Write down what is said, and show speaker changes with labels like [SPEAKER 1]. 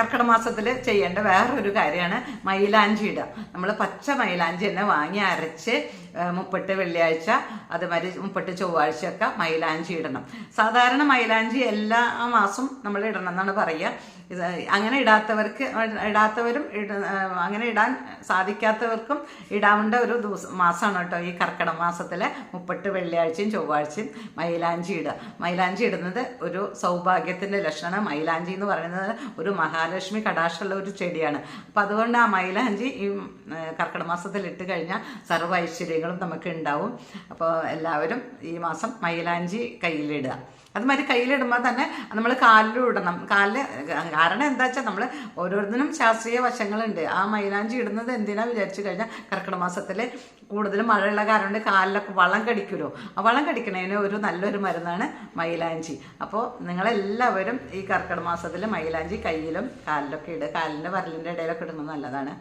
[SPEAKER 1] കർക്കിടക മാസത്തിൽ ചെയ്യേണ്ട വേറൊരു കാര്യമാണ് മൈലാഞ്ചി ഇടുക. നമ്മൾ പച്ച മൈലാഞ്ചി തന്നെ വാങ്ങി അരച്ച് മുപ്പട്ട് വെള്ളിയാഴ്ച അതുമാതിരി മുപ്പട്ട് ചൊവ്വാഴ്ചയൊക്കെ മൈലാഞ്ചി ഇടണം. സാധാരണ മൈലാഞ്ചി എല്ലാ മാസവും നമ്മൾ ഇടണം എന്നാണ് പറയുക. ഇത് അങ്ങനെ ഇടാത്തവർക്ക് ഇടാത്തവരും ഇട അങ്ങനെ ഇടാൻ സാധിക്കാത്തവർക്കും ഇടാവേണ്ട ഒരു ദിവസം മാസമാണ് കേട്ടോ ഈ കർക്കിടക മാസത്തിലെ മുപ്പട്ട് വെള്ളിയാഴ്ചയും ചൊവ്വാഴ്ചയും മൈലാഞ്ചി ഇടുക. മൈലാഞ്ചി ഇടുന്നത് ഒരു സൗഭാഗ്യത്തിന്റെ ലക്ഷണം മൈലാഞ്ചി എന്ന് പറയുന്നത് ഒരു മഹാലക്ഷ്മി കടാക്ഷമുള്ള ഒരു ചെടിയാണ്. അപ്പം അതുകൊണ്ട് ആ മൈലാഞ്ചി ഈ കർക്കിടക മാസത്തിൽ ഇട്ട് കഴിഞ്ഞാൽ സർവ ഐശ്വര്യങ്ങളും നമുക്ക് ഉണ്ടാവും. അപ്പോൾ എല്ലാവരും ഈ മാസം മൈലാഞ്ചി കയ്യിലിടുക. അതുമാതിരി കയ്യിലിടുമ്പോൾ തന്നെ നമ്മൾ കാലിലും ഇടണം. കാലിൽ കാരണം എന്താ വെച്ചാൽ നമ്മൾ ഓരോരുത്തരും ശാസ്ത്രീയ വശങ്ങളുണ്ട്. ആ മൈലാഞ്ചി ഇടുന്നത് എന്തിനാ വിചാരിച്ചു കഴിഞ്ഞാൽ കർക്കിടക മാസത്തിൽ കൂടുതലും മഴയുള്ള കാരണം കാലിലൊക്കെ വളം കടിക്കുമല്ലോ ആ വളം കടിക്കണതിന് ഒരു നല്ലൊരു മരുന്നാണ് മൈലാഞ്ചി. അപ്പോൾ നിങ്ങളെല്ലാവരും ഈ കർക്കിടക മാസത്തിൽ മൈലാഞ്ചി കയ്യിലും കാലിലൊക്കെ ഇടുക കാലിന്റെ വരലിന്റെ ഇടയിലൊക്കെ ഇടുന്നത് നല്ലതാണ്.